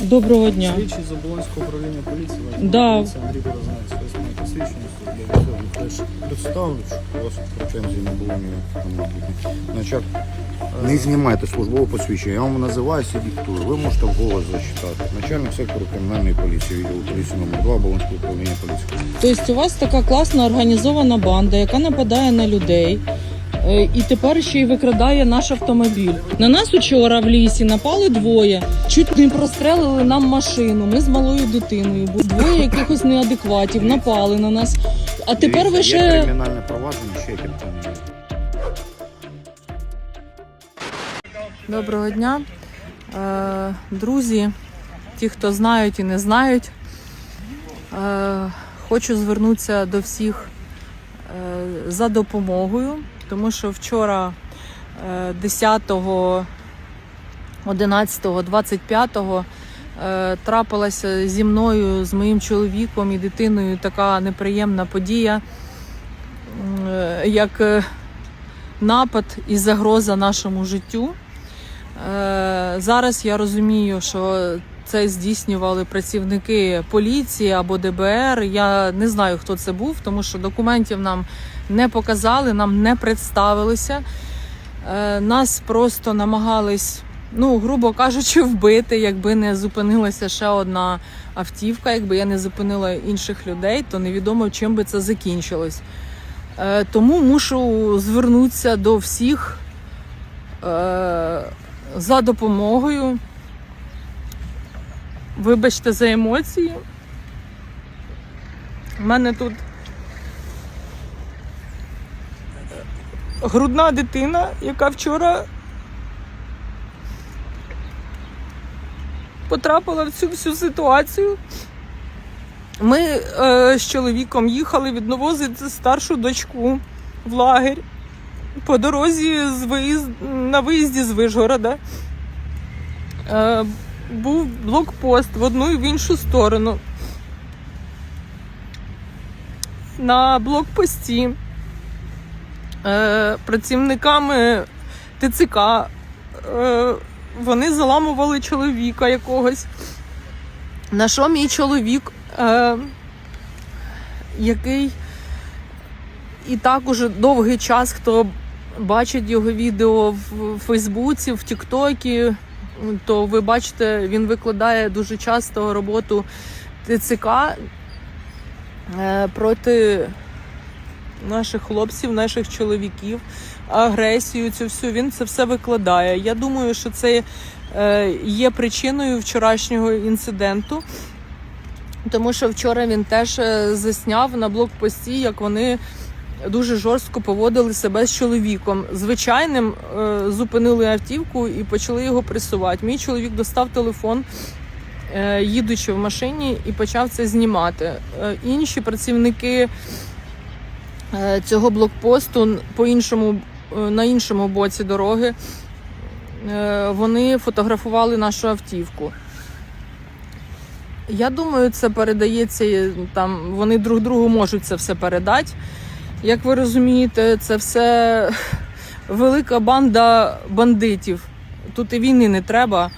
Доброго дня. Слідчий з Оболонського управління поліції. Да. Андрій Борозанець. Ось моє посвідчення службове. Теж представлю, що у вас претензій не було ніяких. Значить, не знімайте службове посвідчення. Я вам називаюся і диктую. Ви можете вголос зачитати. Начальник сектору кримінальної поліції, відділу поліції номер 2 Оболонського управління поліції. Тобто у вас така класна організована банда, яка нападає на людей. Е, І тепер ще й викрадає наш автомобіль. На нас учора в лісі напали двоє, чуть не прострелили нам машину. Ми з малою дитиною. були. Двоє якихось неадекватів напали на нас. А тепер ви Дивіться, Є ще кримінальне провадження, ще яке там. Доброго дня, Е, друзі, ті, хто знають і не знають. Е, Хочу звернутися до всіх е, за допомогою, тому що вчора е, 10, 11, 25 е, трапилася зі мною, з моїм чоловіком і дитиною така неприємна подія, е, як е, напад і загроза нашому життю. Е, Зараз я розумію, що це здійснювали працівники поліції або ДБР. Я не знаю, хто це був, тому що документів нам не показали, нам не представилися. Е, Нас просто намагались, ну, грубо кажучи, вбити, якби не зупинилася ще одна автівка, якби я не зупинила інших людей, то невідомо чим би це закінчилось. Е, Тому мушу звернутися до всіх е, за допомогою. Вибачте за емоції. У мене тут грудна дитина, яка вчора потрапила в цю всю ситуацію. Ми е, з чоловіком їхали відновозити старшу дочку в лагерь по дорозі з виїзд... на виїзді з Вишгорода. Е, був блокпост в одну і в іншу сторону. На блокпості е, працівниками ТЦК е, вони заламували чоловіка якогось. На що мій чоловік, е, який і так уже довгий час, хто бачить його відео в Фейсбуці, в Тіктокі, то ви бачите, він викладає дуже часто роботу ТЦК е, проти наших хлопців, наших чоловіків, агресію цю всю. Він це все викладає. Я думаю, що це е, є причиною вчорашнього інциденту. Тому що вчора він теж е, засняв на блокпості, як вони дуже жорстко поводили себе з чоловіком. Звичайним е, зупинили автівку і почали його пресувати. Мій чоловік достав телефон, е, їдучи в машині, і почав це знімати. Е, інші працівники цього блокпосту по іншому, на іншому боці дороги вони фотографували нашу автівку. Я думаю, це передається там. Вони друг другу можуть це все передати. Як ви розумієте, це все велика банда бандитів. Тут і війни не треба.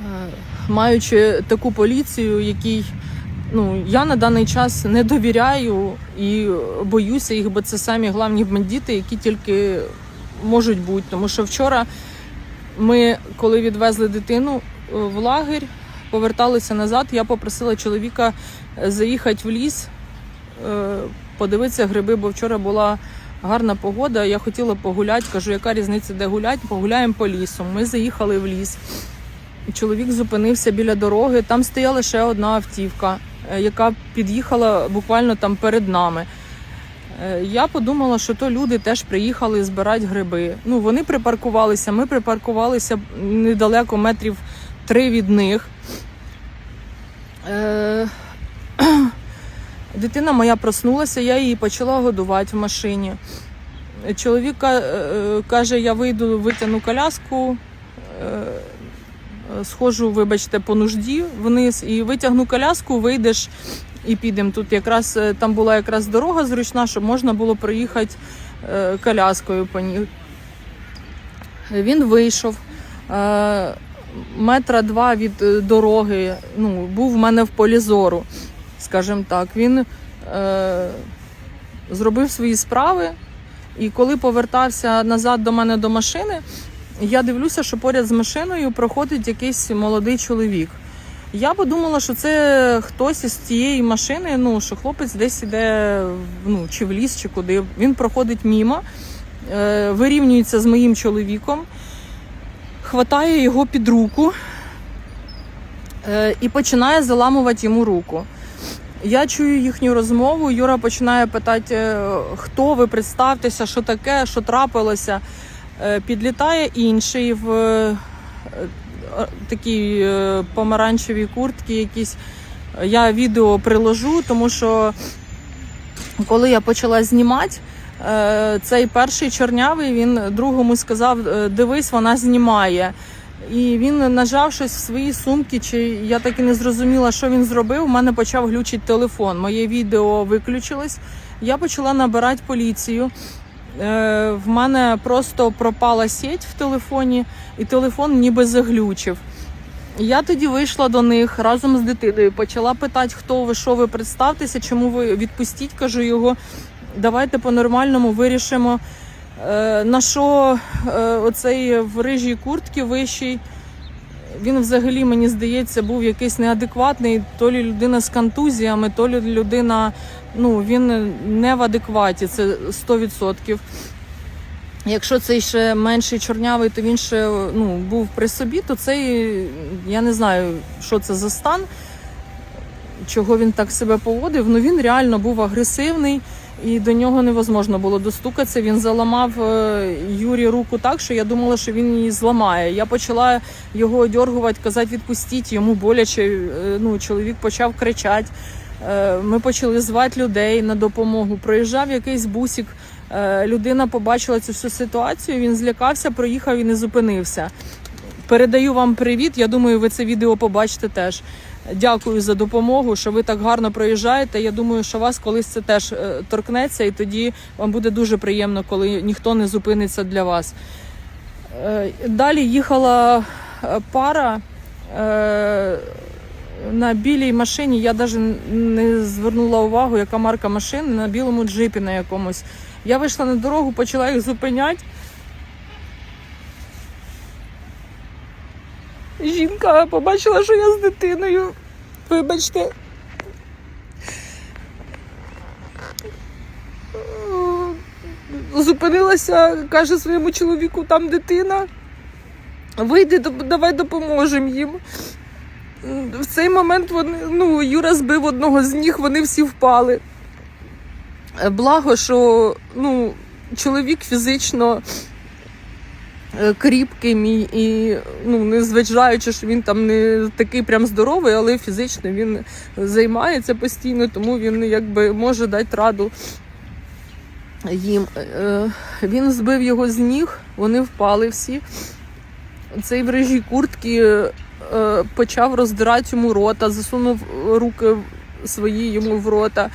Е, Маючи таку поліцію, якій ну, я на даний час не довіряю і боюся їх, бо це самі головні бандити, які тільки можуть бути. Тому що вчора ми, коли відвезли дитину е, в лагерь, поверталися назад, я попросила чоловіка заїхати в ліс, подивитися гриби, бо вчора була гарна погода. Я хотіла погуляти. Кажу, яка різниця, де гуляти? Погуляємо по лісу. Ми заїхали в ліс. Чоловік зупинився біля дороги. Там стояла ще одна автівка, е, яка під'їхала буквально там перед нами. Е, Я подумала, що то люди теж приїхали збирати гриби. Ну, вони припаркувалися, ми припаркувалися недалеко метрів три від них. Е, Дитина моя проснулася, я її почала годувати в машині. Чоловік е, каже, я вийду, витягну коляску, е, схожу, вибачте, по нужді вниз і витягну коляску, вийдеш і підемо. Тут якраз е, там була якраз дорога зручна, щоб можна було проїхати е, коляскою по ній. Він вийшов. Е, метра два від е, дороги. Ну, був в мене в полі зору, скажімо так. Він е, зробив свої справи, і коли повертався назад до мене до машини, я дивлюся, що поряд з машиною проходить якийсь молодий чоловік. Я подумала, що це хтось із тієї машини, ну що хлопець десь іде ну, чи в ліс, чи куди. Він проходить мімо, е, вирівнюється з моїм чоловіком, хватає його під руку е, і починає заламувати йому руку. Я чую їхню розмову. Юра починає питати, е, хто ви, представтеся, що таке, що трапилося. Е, Підлітає інший в е, такій помаранчевій куртці якісь. Я відео приложу, тому що коли я почала знімати, цей перший чорнявий він другому сказав: дивись, вона знімає. І він нажав щось в свої сумки, чи я так і не зрозуміла, що він зробив. У мене почав глючити телефон. Моє відео виключилось. Я почала набирати поліцію. Е, В мене просто пропала сеть в телефоні, і телефон ніби заглючив. Я тоді вийшла до них разом з дитиною, почала питати, хто ви, що ви представтеся, чому ви відпустіть, кажу його. Давайте по-нормальному вирішимо. Е, на що е, оцей в рижій куртці вищий, він взагалі, мені здається, був якийсь неадекватний, то лі людина з контузіями, то лі людина, ну, він не в адекваті, це 100%. Якщо цей ще менший чорнявий, то він ще ну, був при собі, то цей, я не знаю, що це за стан, чого він так себе поводив. Ну він реально був агресивний і до нього невозможно було достукатися. Він заламав е, Юрі руку так, що я думала, що він її зламає. Я почала його одергувати, казати, відпустіть, йому боляче. Е, Ну, чоловік почав кричати. Е, Ми почали звати людей на допомогу. Проїжджав якийсь бусик. Е, Людина побачила цю всю ситуацію. Він злякався, проїхав і не зупинився. Передаю вам привіт. Я думаю, ви це відео побачите теж. Дякую за допомогу, що ви так гарно проїжджаєте. Я думаю, що вас колись це теж е, торкнеться, і тоді вам буде дуже приємно, коли ніхто не зупиниться для вас. Е, Далі їхала е, пара на білій машині. Я навіть не звернула увагу, яка марка машини на білому джипі на якомусь. Я вийшла на дорогу, почала їх зупиняти. Жінка побачила, що я з дитиною. Вибачте. Зупинилася, каже своєму чоловіку, там дитина. Вийди, давай допоможемо їм. В цей момент вони, ну, Юра збив одного з них, вони всі впали. Благо, що ну, чоловік фізично кріпкий мій і ну, незважаючи, що він там не такий прям здоровий, але фізично він займається постійно, тому він якби може дати раду їм. Е, Він збив його з ніг, вони впали всі. Цей в рижій куртки е, почав роздирати йому рота, засунув руки свої йому в рота.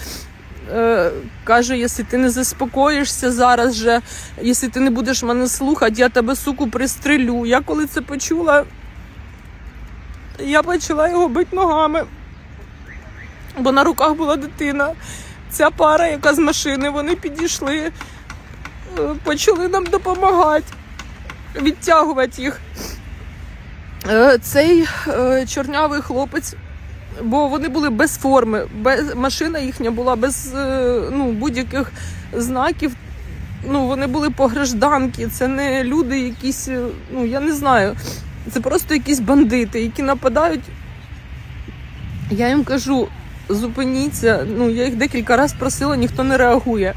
Е, Каже, якщо ти не заспокоїшся зараз же, якщо ти не будеш мене слухати, я тебе суку пристрелю. Я коли це почула, я почала його бити ногами, бо на руках була дитина. Ця пара, яка з машини, вони підійшли, е, почали нам допомагати, відтягувати їх. Е, Цей е, чорнявий хлопець бо вони були без форми, без машина їхня була без е, ну, будь-яких знаків. Ну, вони були по гражданки, це не люди якісь, е, ну я не знаю. Це просто якісь бандити, які нападають. Я їм кажу, зупиніться. Ну, я їх декілька разів просила, ніхто не реагує.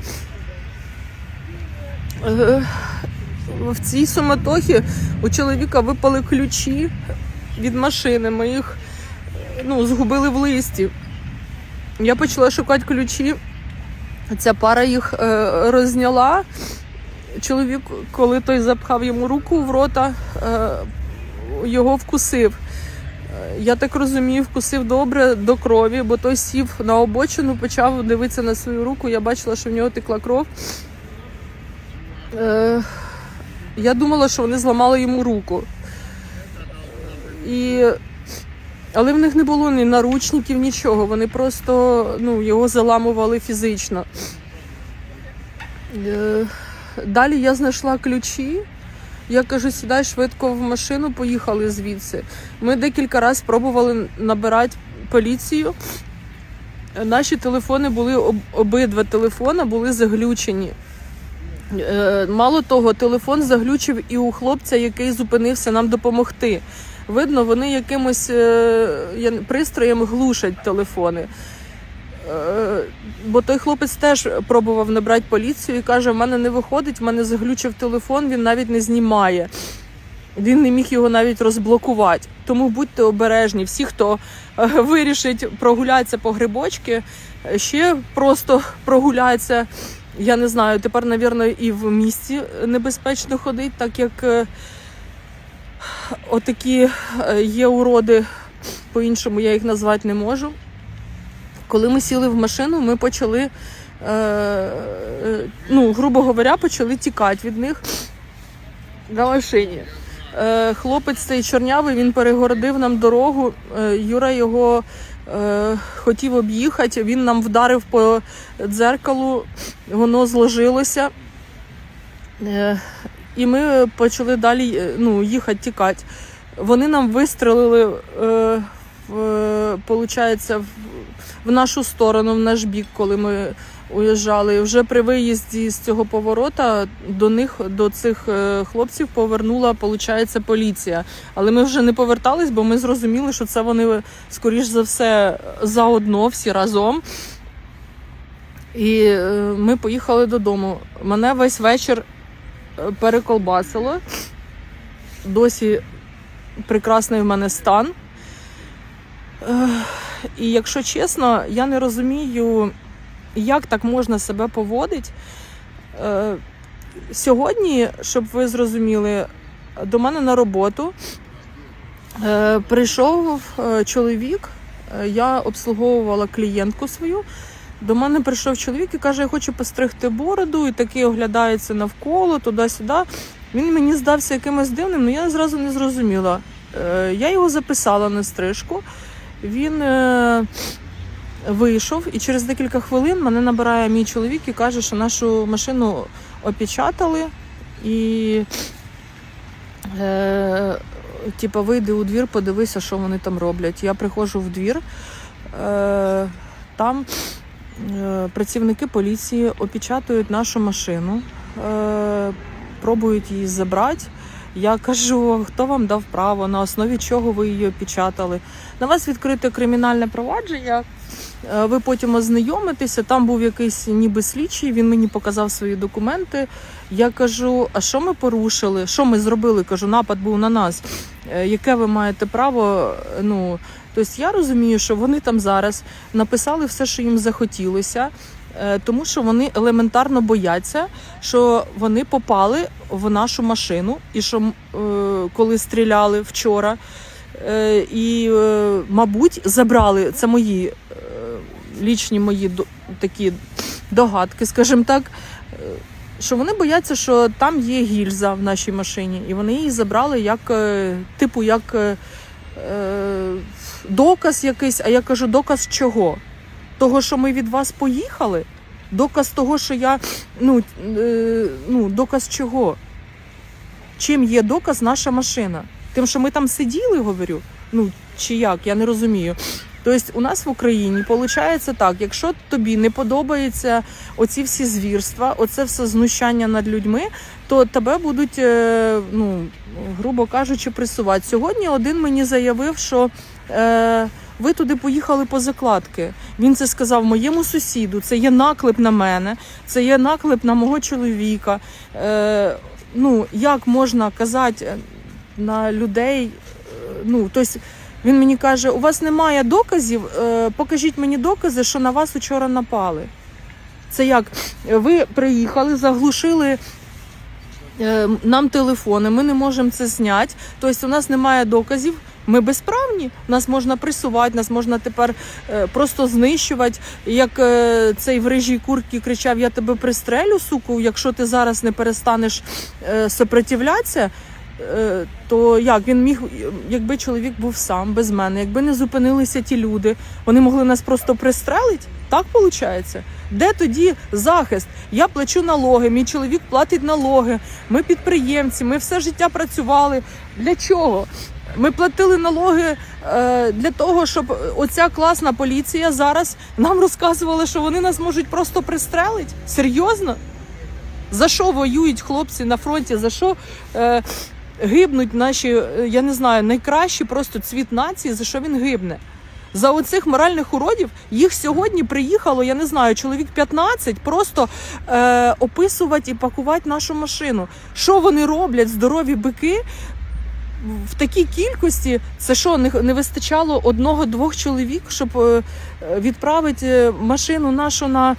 Е, В цій суматохі у чоловіка випали ключі від машини. Ми їх ну, згубили в листі. Я почала шукати ключі. Ця пара їх е, розняла. Чоловік, коли той запхав йому руку в рота, е, його вкусив. Я так розумію, вкусив добре до крові, бо той сів на обочину, почав дивитися на свою руку. Я бачила, що в нього текла кров. Е, я думала, що вони зламали йому руку. І... Але в них не було ні наручників, нічого. Вони просто ну, його заламували фізично. Е, Далі я знайшла ключі. Я кажу, сідай швидко в машину, поїхали звідси. Ми декілька разів спробували набирати поліцію. Наші телефони були обидва телефони були заглючені. Е, Мало того, телефон заглючив і у хлопця, який зупинився нам допомогти. Видно, вони якимось е, пристроєм глушать телефони. Е, Бо той хлопець теж пробував набрати поліцію і каже: в мене не виходить, в мене заглючив телефон, він навіть не знімає. Він не міг його навіть розблокувати. Тому будьте обережні. Всі, хто е, вирішить прогулятися по грибочки, ще просто прогуляться. Я не знаю, тепер, напевно, і в місті небезпечно ходить, так як отакі е, є уроди, по-іншому я їх назвати не можу. Коли ми сіли в машину, ми почали, е, е, ну, грубо говоря, почали тікати від них на машині. Хлопець цей чорнявий, він перегородив нам дорогу. Юра його хотів об'їхати, він нам вдарив по дзеркалу, воно зложилося. І ми почали далі е, ну, їхати, тікати. Вони нам вистрелили е, в, получається, в, в нашу сторону, в наш бік, коли ми уїжджали. Вже при виїзді з цього поворота до них, до цих е, хлопців, повернула, виходить, поліція. Але ми вже не повертались, бо ми зрозуміли, що це вони, скоріш за все, заодно всі разом. І е, ми поїхали додому. Мене весь вечір переколбасило. Досі прекрасний в мене стан. І якщо чесно, я не розумію, як так можна себе поводити. Е, Сьогодні, щоб ви зрозуміли, до мене на роботу е, прийшов е, чоловік, я обслуговувала клієнтку свою. До мене прийшов чоловік і каже, я хочу постригти бороду, і такий оглядається навколо, туди-сюди. Він мені здався якимось дивним, але я зразу не зрозуміла. Е, Я його записала на стрижку. Він е, вийшов, і через декілька хвилин мене набирає мій чоловік і каже, що нашу машину опечатали і е, типа, вийди у двір, подивися, що вони там роблять. Я приходжу в двір, е, там працівники поліції опечатують нашу машину, е, пробують її забрати. Я кажу, хто вам дав право, на основі чого ви її опечатали. На вас відкрите кримінальне провадження. Е, Ви потім ознайомитеся. Там був якийсь ніби слідчий, він мені показав свої документи. Я кажу: а що ми порушили? Що ми зробили? Кажу, напад був на нас. Е, Яке ви маєте право? е, Ну, тобто я розумію, що вони там зараз написали все, що їм захотілося. е, Тому що вони елементарно бояться, що вони попали в нашу машину, і що е, коли стріляли вчора, е, і, мабуть, забрали це мої лічні мої такі догадки, скажімо так. Що вони бояться, що там є гільза в нашій машині, і вони її забрали як типу як доказ якийсь. А я кажу, доказ чого? Того, що ми від вас поїхали? Доказ того, що я. Ну, е, ну доказ чого? Чим є доказ наша машина? Тим, що ми там сиділи, говорю. Ну чи як? Я не розумію. Тобто у нас в Україні виходить так, якщо тобі не подобаються оці всі звірства, оце все знущання над людьми, то тебе будуть, е, ну грубо кажучи, пресувати. Сьогодні один мені заявив, що е, ви туди поїхали по закладки. Він це сказав моєму сусіду. Це є наклеп на мене, це є наклеп на мого чоловіка. Е, ну як можна казати на людей? е, Ну, тобто він мені каже: у вас немає доказів, е, покажіть мені докази, що на вас учора напали. Це як ви приїхали, заглушили е, нам телефони, ми не можемо це зняти. Тобто у нас немає доказів. Ми безправні, нас можна пресувати, нас можна тепер е, просто знищувати. Як е, цей в рижій куртці кричав: Я тебе пристрелю, суку, якщо ти зараз не перестанеш е, сопротивлятися. то як він міг, якби чоловік був сам без мене, якби не зупинилися ті люди, вони могли нас просто пристрелити? Так виходить? Де тоді захист? Я плачу налоги, мій чоловік платить налоги. Ми підприємці, ми все життя працювали. Для чого? Ми платили налоги е, для того, щоб оця класна поліція зараз нам розказувала, що вони нас можуть просто пристрелити. Серйозно? За що воюють хлопці на фронті? За що е, гибнуть наші, е, я не знаю, найкращі просто цвіт нації, за що він гибне? За оцих моральних уродів їх сьогодні приїхало, я не знаю, чоловік 15 просто е, описувати і пакувати нашу машину. Що вони роблять, здорові бики? В такій кількості це що не, не вистачало одного-двох чоловік, щоб е, відправити машину нашу на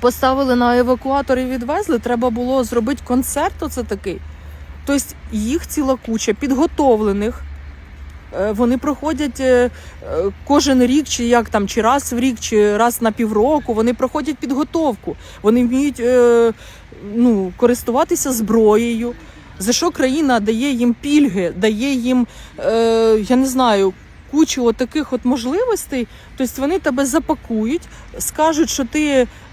поставили на евакуатор і відвезли. Треба було зробити концерт. Оце такий. Тобто їх ціла куча підготовлених. Е, Вони проходять е, кожен рік, чи як там, чи раз в рік, чи раз на півроку. Вони проходять підготовку. Вони вміють ну, користуватися зброєю. За що країна дає їм пільги, дає їм, е, я не знаю, кучу таких от можливостей. Тобто вони тебе запакують, скажуть, що ти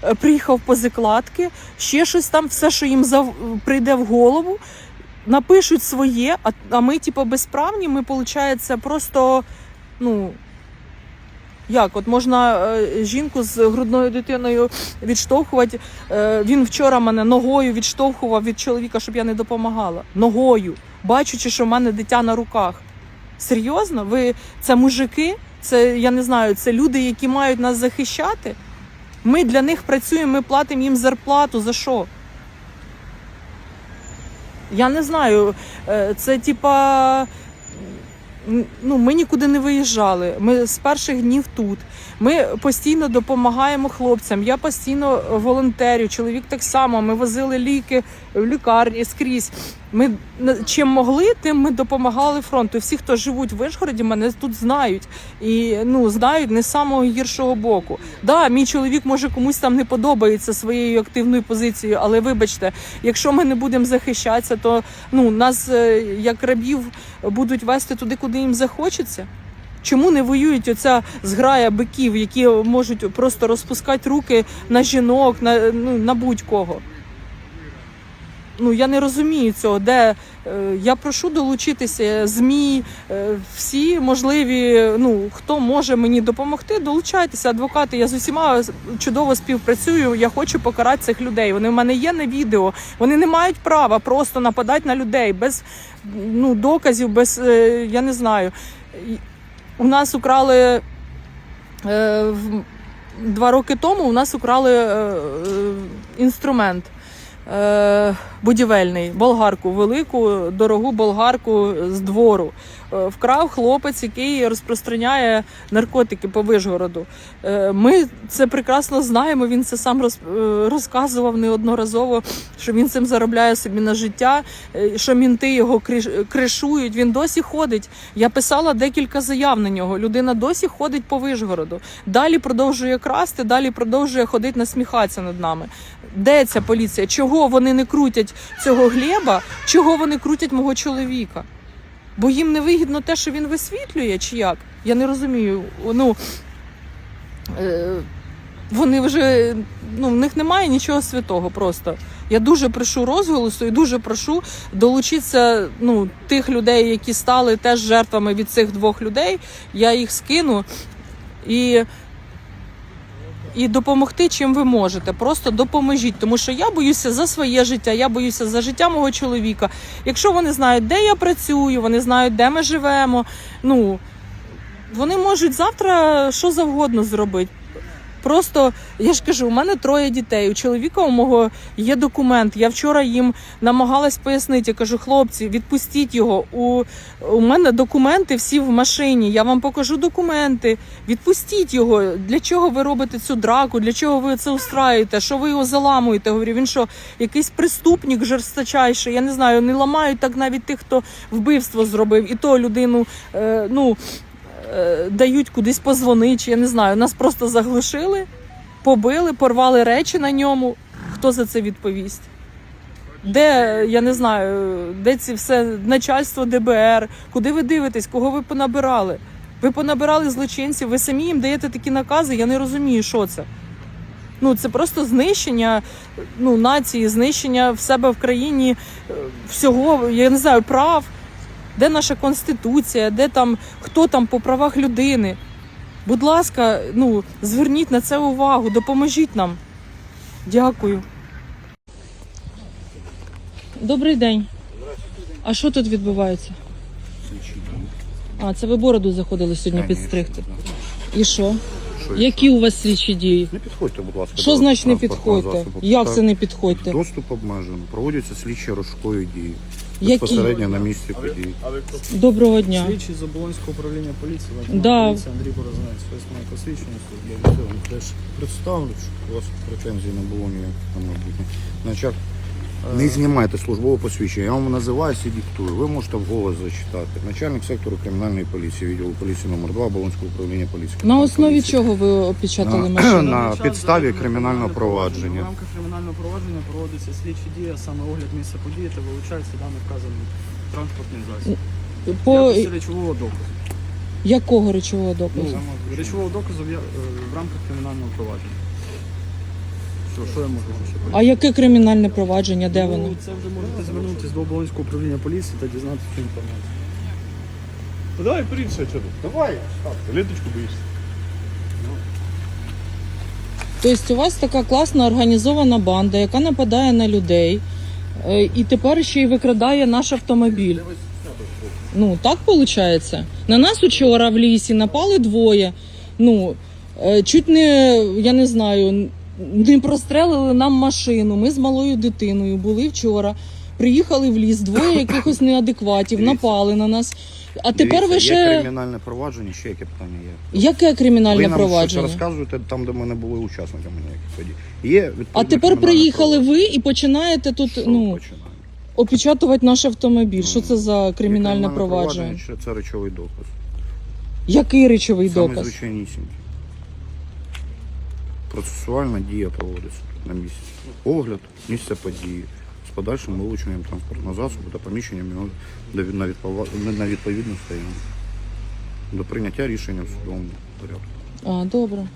е, приїхав по закладки, ще щось там, все, що їм зав... прийде в голову, напишуть своє, а, а ми, типу, безправні, ми, виходить, просто, ну. Як, от можна е, жінку з грудною дитиною відштовхувати. Е, він вчора мене ногою відштовхував від чоловіка, щоб я не допомагала. Ногою, бачучи, що в мене дитя на руках. Серйозно? Ви це мужики? Це я не знаю, це люди, які мають нас захищати. Ми для них працюємо, ми платимо їм зарплату. За що? Я не знаю. Е, Це типа. Ну, ми нікуди не виїжджали. Ми з перших днів тут. Ми постійно допомагаємо хлопцям. Я постійно волонтерю. Чоловік так само. Ми возили ліки в лікарні скрізь. Ми чим могли, тим ми допомагали фронту. Всі, хто живуть в Вишгороді, мене тут знають і ну знають не з самого гіршого боку. Да, мій чоловік може комусь там не подобається своєю активною позицією, але вибачте, якщо ми не будемо захищатися, то ну нас е, як рабів будуть вести туди, куди їм захочеться. Чому не воюють оця зграя биків, які можуть просто розпускати руки на жінок, на, ну, на будь-кого? Ну я не розумію цього. Де е, я прошу долучитися змі, е, всі можливі. Ну хто може мені допомогти, долучайтеся, адвокати. Я з усіма чудово співпрацюю. Я хочу покарати цих людей. Вони в мене є на відео. Вони не мають права просто нападати на людей без ну доказів, без е, я не знаю. У нас украли два роки тому. У нас украли інструмент будівельний, болгарку, велику, дорогу болгарку з двору. Е, Вкрав хлопець, який розпространяє наркотики по Вишгороду. Е, Ми це прекрасно знаємо. Він це сам е, розказував неодноразово, що він цим заробляє собі на життя, е, що мінти його кришують. Він досі ходить. Я писала декілька заяв на нього. Людина досі ходить по Вишгороду. Далі продовжує красти, далі продовжує ходити насміхатися над нами. Де ця поліція? Чого вони не крутять цього глеба? Чого вони крутять мого чоловіка? Бо їм не вигідно те, що він висвітлює, чи як? Я не розумію. Ну е, вони вже ну в них немає нічого святого. Просто я дуже прошу розголосу і дуже прошу долучитися ну тих людей, які стали теж жертвами від цих двох людей. Я їх скину і. І допомогти, чим ви можете. Просто допоможіть, тому що я боюся за своє життя, я боюся за життя мого чоловіка. Якщо вони знають, де я працюю, вони знають, де ми живемо. Ну вони можуть завтра що завгодно зробити. Просто я ж кажу, у мене троє дітей. У чоловіка у мого є документ. Я вчора їм намагалась пояснити. Я кажу, хлопці, відпустіть його. У, у мене документи всі в машині. Я вам покажу документи. Відпустіть його. Для чого ви робите цю драку? Для чого ви це устраюєте? Що ви його заламуєте? Говорю, він що, якийсь преступник жорсточайший? Я не знаю, не ламають так навіть тих, хто вбивство зробив, і то людину. Е, ну дають кудись позвонити, чи я не знаю. Нас просто заглушили, побили, порвали речі на ньому. Хто за це відповість? Де я не знаю, де ці все начальство ДБР? Куди ви дивитесь? Кого ви понабирали? Ви понабирали злочинців, ви самі їм даєте такі накази. Я не розумію, що це. Ну, це просто знищення ну, нації, знищення в себе в країні е, всього, я не знаю, прав. Де наша конституція, де там хто там по правах людини? Будь ласка, ну зверніть на це увагу, допоможіть нам. Дякую. Добрий день. А що тут відбувається? А, це ви бороду заходили сьогодні підстригти. І що? Що Які у вас слідчі дії? Не підходьте, будь ласка. Що значить не підходьте? Як це не підходьте? Доступ обмежено. Проводяться слідчі розшукові дії. Які? Безпосередньо на місці події. Доброго дня. Слідчий з Оболонського управління поліції, Да. лейтенант поліції Андрій Борозанець. Ось моє посвідчення службове. Я вам теж представлю, щоб у вас претензій не було ніяких там майбутнє. Значить, не знімайте службове посвідчення. Я вам називаю і диктую. Ви можете вголос зачитати. Начальник сектору кримінальної поліції, відділу поліції номер 2 Болонського управління поліції. На основі Поліції. чого ви опечатали На- машину? на підставі кримінального В рамках кримінального провадження проводиться слідчі дії, саме огляд місця події та вилучається даний вказаний транспортний засіб. По Якості речового доказу. якого речового доказу? Ну, речового доказу в, я- е, в рамках кримінального провадження. Що, що я можу ще А яке кримінальне провадження? Де воно? Ну, це вже можете звернутися до Оболонського управління поліції та дізнатися цю інформацію. Ну давай, прийди, що тут. Давай, ленточку боїшся. Тобто у вас така класна організована банда, яка нападає на людей, е, і тепер ще й викрадає наш автомобіль. Ну, так виходить. На нас учора в лісі напали двоє. Ну, е, чуть не, я не знаю, не прострелили нам машину. Ми з малою дитиною були вчора. Приїхали в ліс, двоє якихось неадекватів, Дивіться. напали на нас. А тепер Дивіться, ви Є ще. кримінальне провадження, ще яке питання є. Яке кримінальне ви нам провадження? щось розказуєте там, де ми не були учасниками ніяких подій. Є А тепер кримінальне приїхали провадження. ви і починаєте тут Що ну, починаємо? опечатувати наш автомобіль. Що це за Є кримінальне провадження? Це речовий доказ. Який речовий Саме доказ? звичайнісінький. Процесуальна дія проводиться на місці. Огляд, місця події з подальшим вилученням транспортного засобу та поміщенням його на відповідну стоянку. До прийняття рішення в судовому порядку. А, добре.